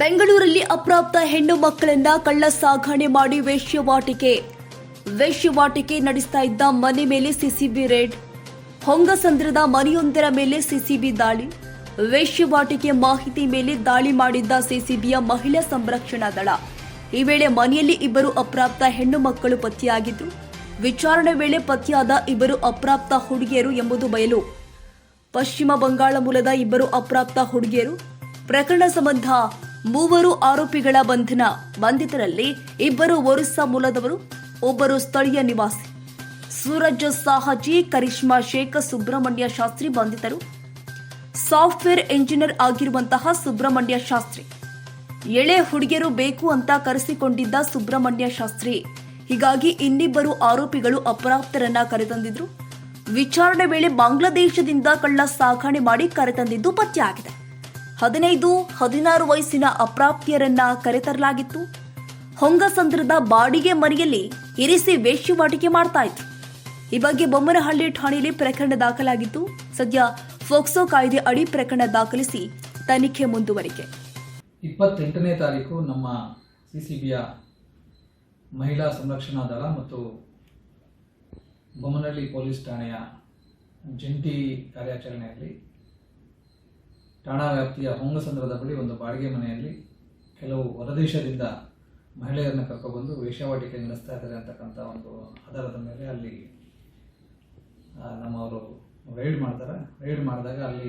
ಬೆಂಗಳೂರಲ್ಲಿ ಅಪ್ರಾಪ್ತ ಹೆಣ್ಣು ಮಕ್ಕಳನ್ನ ಕಳ್ಳ ಸಾಗಣೆ ಮಾಡಿ ವೇಶ್ಯವಾಟಿಕೆ ವೇಶ್ಯವಾಟಿಕೆ ನಡೆಸ್ತಾ ಇದ್ದ ಮನೆ ಮೇಲೆ ಸಿಸಿಬಿ ರೇಡ್. ಹೊಂಗಸಂದ್ರದ ಮನೆಯೊಂದರ ಮೇಲೆ ಸಿಸಿಬಿ ದಾಳಿ. ವೇಶ್ಯವಾಟಿಕೆ ಮಾಹಿತಿ ಮೇಲೆ ದಾಳಿ ಮಾಡಿದ್ದ ಸಿಸಿಬಿಯ ಮಹಿಳಾ ಸಂರಕ್ಷಣಾ ದಳ. ಈ ವೇಳೆ ಮನೆಯಲ್ಲಿ ಇಬ್ಬರು ಅಪ್ರಾಪ್ತ ಹೆಣ್ಣು ಮಕ್ಕಳು ಪತ್ತೆಯಾಗಿದ್ದು, ವಿಚಾರಣೆ ವೇಳೆ ಪತ್ತೆಯಾದ ಇಬ್ಬರು ಅಪ್ರಾಪ್ತ ಹುಡುಗಿಯರು ಎಂಬುದು ಬಯಲು. ಪಶ್ಚಿಮ ಬಂಗಾಳ ಮೂಲದ ಇಬ್ಬರು ಅಪ್ರಾಪ್ತ ಹುಡುಗಿಯರು ಪ್ರಕರಣ ಸಂಬಂಧ ಮೂವರು ಆರೋಪಿಗಳ ಬಂಧನ. ಬಂಧಿತರಲ್ಲಿ ಇಬ್ಬರು ಒರಿಸ್ಸಾ ಮೂಲದವರು, ಒಬ್ಬರು ಸ್ಥಳೀಯ ನಿವಾಸಿ. ಸೂರಜ್ ಸಾಹಜಿ, ಕರಿಷ್ಮಾ ಶೇಖ ಸುಬ್ರಹ್ಮಣ್ಯ ಶಾಸ್ತ್ರಿ ಬಂಧಿತರು. ಸಾಫ್ಟ್ವೇರ್ ಇಂಜಿನಿಯರ್ ಆಗಿರುವಂತಹ ಸುಬ್ರಹ್ಮಣ್ಯ ಶಾಸ್ತ್ರಿ. ಎಳೆ ಹುಡುಗಿಯರು ಬೇಕು ಅಂತ ಕರೆಸಿಕೊಂಡಿದ್ದ ಸುಬ್ರಹ್ಮಣ್ಯ ಶಾಸ್ತ್ರಿ. ಹೀಗಾಗಿ ಇನ್ನಿಬ್ಬರು ಆರೋಪಿಗಳು ಅಪರಾಪ್ತರನ್ನ ಕರೆತಂದಿದ್ರು. ವಿಚಾರಣೆ ವೇಳೆ ಬಾಂಗ್ಲಾದೇಶದಿಂದ ಕಳ್ಳ ಸಾಗಣೆ ಮಾಡಿ ಕರೆತಂದಿದ್ದು ಪತ್ತೆಯಾಗಿದೆ. ಹದಿನೈದು, ಹದಿನಾರು ವಯಸ್ಸಿನ ಅಪ್ರಾಪ್ತಿಯರನ್ನ ಕರೆತರಲಾಗಿತ್ತು. ಹೊಂಗಸಂದ್ರದ ಬಾಡಿಗೆ ಮನೆಯಲ್ಲಿ ಇರಿಸಿ ವೇಶ್ಯವಾಟಿಕೆ ಮಾಡ್ತಾ ಇತ್ತು. ಈ ಬಗ್ಗೆ ಬೊಮ್ಮನಹಳ್ಳಿ ಠಾಣೆಯಲ್ಲಿ ಪ್ರಕರಣ ದಾಖಲಾಗಿದ್ದು ಸದ್ಯ ಫೋಕ್ಸೋ ಕಾಯ್ದೆ ಅಡಿ ಪ್ರಕರಣ ದಾಖಲಿಸಿ ತನಿಖೆ ಮುಂದುವರಿಕೆ. ಇಪ್ಪತ್ತೆಂಟನೇ ತಾರೀಕು ನಮ್ಮ ಸಿ ಸಿ ಮಹಿಳಾ ಸಂರಕ್ಷಣಾ ದಳ ಮತ್ತು ಬೊಮ್ಮನಹಳ್ಳಿ ಪೊಲೀಸ್ ಠಾಣೆಯ ಜಂಟಿ ಕಾರ್ಯಾಚರಣೆಯಲ್ಲಿ ಠಾಣಾ ವ್ಯಾಪ್ತಿಯ ಹೊಂಗಸಂದ್ರದ ಬಳಿ ಒಂದು ಬಾಡಿಗೆ ಮನೆಯಲ್ಲಿ ಕೆಲವು ಹೊರದೇಶದಿಂದ ಮಹಿಳೆಯರನ್ನ ಕರ್ಕೊಬಂದು ವೇಷವಾಟಿಕೆ ನಡೆಸ್ತಾ ಇದ್ದಾರೆ ಅಂತಕ್ಕಂಥ ಒಂದು ಆಧಾರದ ಮೇಲೆ ಅಲ್ಲಿ ನಮ್ಮವರು ರೈಡ್ ಮಾಡ್ತಾರೆ. ರೈಡ್ ಮಾಡಿದಾಗ ಅಲ್ಲಿ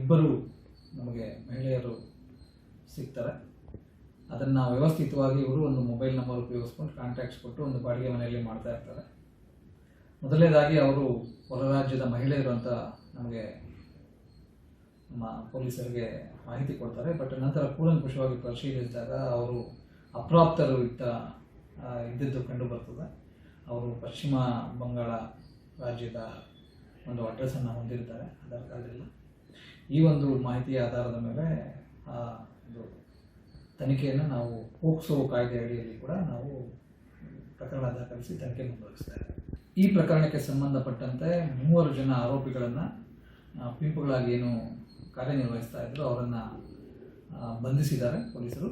ಇಬ್ಬರು ನಮಗೆ ಮಹಿಳೆಯರು ಸಿಗ್ತಾರೆ. ಅದನ್ನು ವ್ಯವಸ್ಥಿತವಾಗಿ ಇವರು ಒಂದು ಮೊಬೈಲ್ ನಂಬರ್ ಉಪಯೋಗಿಸ್ಕೊಂಡು ಕಾಂಟ್ಯಾಕ್ಟ್ಸ್ ಕೊಟ್ಟು ಒಂದು ಬಾಡಿಗೆ ಮನೆಯಲ್ಲಿ ಮಾಡ್ತಾ ಇರ್ತಾರೆ. ಮೊದಲನೇದಾಗಿ ಅವರು ಹೊರ ರಾಜ್ಯದ ಮಹಿಳೆಯರು ಅಂತ ನಮಗೆ ಪೊಲೀಸರಿಗೆ ಮಾಹಿತಿ ಕೊಡ್ತಾರೆ. ಬಟ್ ನಂತರ ಕೂಲಂಕುಷವಾಗಿ ಪರಿಶೀಲಿಸಿದಾಗ ಅವರು ಅಪ್ರಾಪ್ತರು ಇದ್ದ ಇದ್ದಿದ್ದು ಕಂಡು ಬರ್ತದೆ. ಅವರು ಪಶ್ಚಿಮ ಬಂಗಾಳ ರಾಜ್ಯದ ಒಂದು ಅಡ್ರೆಸ್ಸನ್ನು ಹೊಂದಿರ್ತಾರೆ. ಆಧಾರ್ ಕಾರ್ಡಲ್ಲಿ ಈ ಒಂದು ಮಾಹಿತಿಯ ಆಧಾರದ ಮೇಲೆ, ಆ ಒಂದು ತನಿಖೆಯನ್ನು ನಾವು ಪೋಕ್ಸೋ ಕಾಯ್ದೆ ಅಡಿಯಲ್ಲಿ ಕೂಡ ನಾವು ಪ್ರಕರಣ ದಾಖಲಿಸಿ ತನಿಖೆ ಮುಂದುವರಿಸ್ತಾ ಈ ಪ್ರಕರಣಕ್ಕೆ ಸಂಬಂಧಪಟ್ಟಂತೆ ಮೂವರು ಜನ ಆರೋಪಿಗಳನ್ನು ಪಿಂಪುಗಳಾಗಿ ಏನು ಕಾರ್ಯನಿರ್ವಹಿಸ್ತಾ ಇದ್ರು, ಅವರನ್ನು ಬಂಧಿಸಿದ್ದಾರೆ ಪೊಲೀಸರು.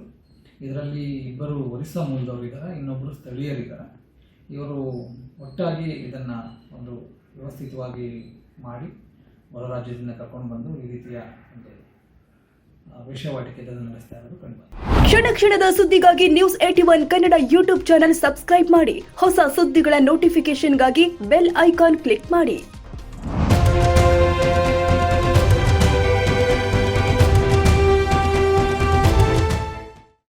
ಇದರಲ್ಲಿ ಇಬ್ಬರು ಒರಿಸ್ಸಾ ಮೂಲದವರು ಇದ್ದಾರೆ ಇನ್ನೊಬ್ಬರು ಸ್ಥಳೀಯರಿದ್ದಾರೆ. ಇವರು ಒಟ್ಟಾಗಿ ಇದನ್ನು ಒಂದು ವ್ಯವಸ್ಥಿತವಾಗಿ ಮಾಡಿ ಹೊರ ರಾಜ್ಯದಿಂದ ಕರ್ಕೊಂಡು ಬಂದು ಈ ರೀತಿಯ ಒಂದು ಕ್ಷಣ ಕ್ಷಣದ ಸುದ್ದಿಗಾಗಿ News eighty one Kannada YouTube channel subscribe ಮಾಡಿ. ಹೊಸ ಸುದ್ದಿಗಳ ನೋಟಿಫಿಕೇಶನ್ಗಾಗಿ ಬೆಲ್ ಐಕಾನ್ ಕ್ಲಿಕ್ ಮಾಡಿ.